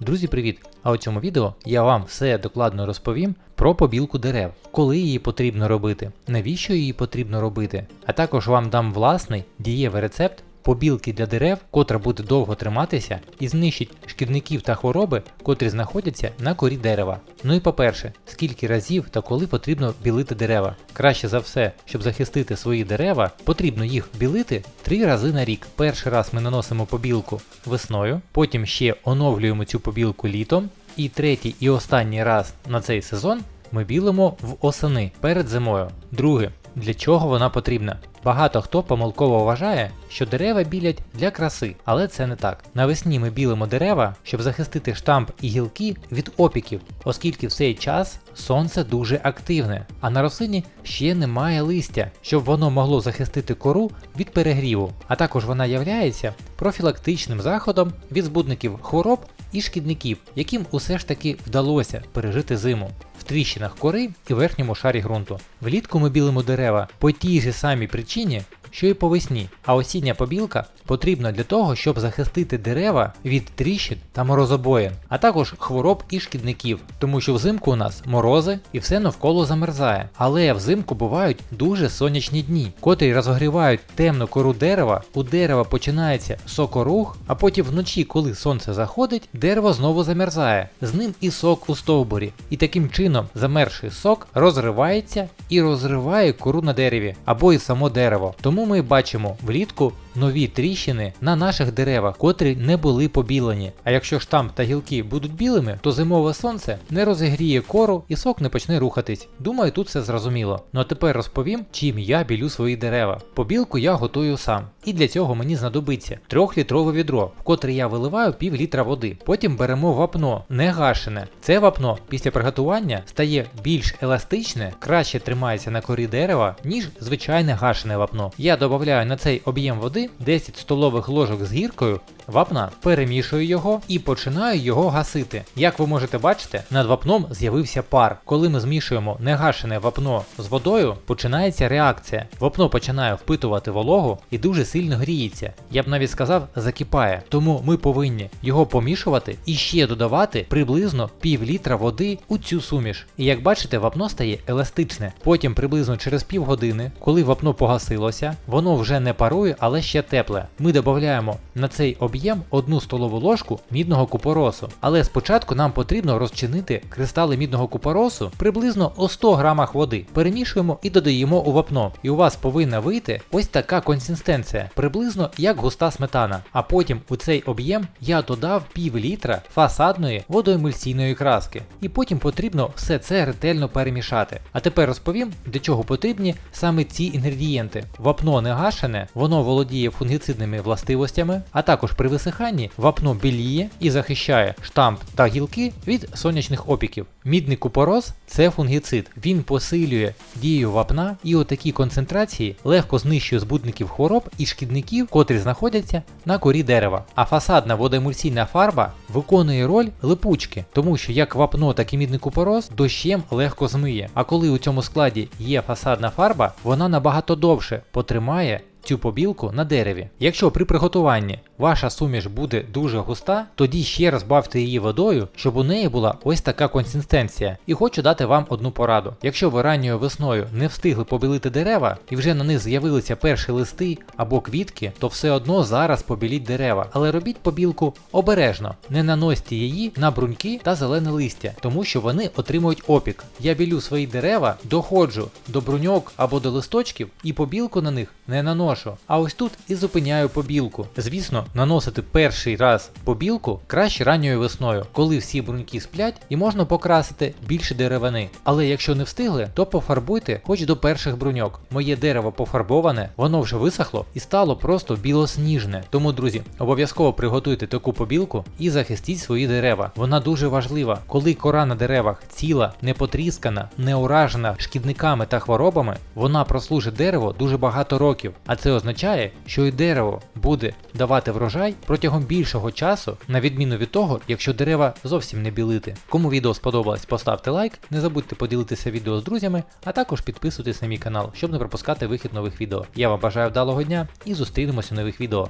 Друзі, привіт! А у цьому відео я вам все докладно розповім про побілку дерев, коли її потрібно робити, навіщо її потрібно робити, а також вам дам власний дієвий рецепт побілки для дерев, котра буде довго триматися і знищить шкідників та хвороби, котрі знаходяться на корі дерева. Ну і по-перше, скільки разів та коли потрібно білити дерева. Краще за все, щоб захистити свої дерева, потрібно їх білити три рази на рік. Перший раз ми наносимо побілку весною, потім ще оновлюємо цю побілку літом, і третій і останній раз на цей сезон ми білимо в осени перед зимою. Друге, для чого вона потрібна? Багато хто помилково вважає, що дерева білять для краси, але це не так. Навесні ми білимо дерева, щоб захистити штамп і гілки від опіків, оскільки в цей час сонце дуже активне, а на рослині ще немає листя, щоб воно могло захистити кору від перегріву. А також вона являється профілактичним заходом від збудників хвороб і шкідників, яким усе ж таки вдалося пережити зиму. Тріщинах кори і верхньому шарі ґрунту. Влітку ми білимо дерева по тій же самій причині, що і по весні, а осіння побілка потрібна для того, щоб захистити дерева від тріщин та морозобоїн, а також хвороб і шкідників, тому що взимку у нас морози і все навколо замерзає. Але взимку бувають дуже сонячні дні, котрі розогрівають темну кору дерева, у дерева починається сокорух, а потім вночі, коли сонце заходить, дерево знову замерзає, з ним і сок у стовбурі. І таким чином замерзший сок розривається і розриває кору на дереві або і само дерево. Тому ми бачимо влітку нові тріщини на наших деревах, котрі не були побілені. А якщо штамп та гілки будуть білими, то зимове сонце не розігріє кору і сок не почне рухатись. Думаю, тут все зрозуміло. Ну а тепер розповім, чим я білю свої дерева. Побілку я готую сам. І для цього мені знадобиться 3-літрове відро, в котре я виливаю пів літра води. Потім беремо вапно, не гашене. Це вапно після приготування стає більш еластичне, краще тримається на корі дерева, ніж звичайне гашене вапно. Я додаю на цей об'єм води 10 столових ложок з гіркою вапна, перемішую його і починаю його гасити. Як ви можете бачити, над вапном з'явився пар. Коли ми змішуємо негашене вапно з водою, починається реакція. Вапно починає впитувати вологу і дуже сильно гріється. Я б навіть сказав, закипає. Тому ми повинні його помішувати і ще додавати приблизно пів літра води у цю суміш. І як бачите, вапно стає еластичне. Потім приблизно через пів години, коли вапно погасилося, воно вже не парує, але ще тепле. Ми додаємо на цей об'єм одну столову ложку мідного купоросу. Але спочатку нам потрібно розчинити кристали мідного купоросу приблизно у 100 грамах води. Перемішуємо і додаємо у вапно. І у вас повинна вийти ось така консистенція, приблизно як густа сметана. А потім у цей об'єм я додав пів літра фасадної водоемульсійної краски. І потім потрібно все це ретельно перемішати. А тепер розповім, для чого потрібні саме ці інгредієнти. Вапно не гашене, воно володіє фунгіцидними властивостями, а також при висиханні вапно біліє і захищає штамп та гілки від сонячних опіків. Мідний купорос це фунгіцид. Він посилює дію вапна і у такій концентрації легко знищує збудників хвороб і шкідників, котрі знаходяться на корі дерева. А фасадна водоемульсійна фарба виконує роль липучки, тому що як вапно, так і мідний купорос дощем легко змиє. А коли у цьому складі є фасадна фарба, вона набагато довше потримає цю побілку на дереві. Якщо при приготуванні ваша суміш буде дуже густа, тоді ще розбавте її водою, щоб у неї була ось така консистенція. І хочу дати вам одну пораду. Якщо ви ранньою весною не встигли побілити дерева і вже на них з'явилися перші листи або квітки, то все одно зараз побіліть дерева. Але робіть побілку обережно, не наносьте її на бруньки та зелене листя, тому що вони отримують опік. Я білю свої дерева, доходжу до бруньок або до листочків і побілку на них не наношу. А ось тут і зупиняю побілку. Звісно, наносити перший раз побілку краще ранньою весною, коли всі бруньки сплять і можна покрасити більше деревини. Але якщо не встигли, то пофарбуйте хоч до перших бруньок. Моє дерево пофарбоване, воно вже висохло і стало просто білосніжне. Тому, друзі, обов'язково приготуйте таку побілку і захистіть свої дерева. Вона дуже важлива. Коли кора на деревах ціла, не потріскана, не уражена шкідниками та хворобами, вона прослужить дерево дуже багато років. А це означає, що і дерево буде давати врожай протягом більшого часу, на відміну від того, якщо дерева зовсім не білити. Кому відео сподобалось, поставте лайк, не забудьте поділитися відео з друзями, а також підписуйтесь на мій канал, щоб не пропускати вихід нових відео. Я вам бажаю вдалого дня і зустрінемося у нових відео.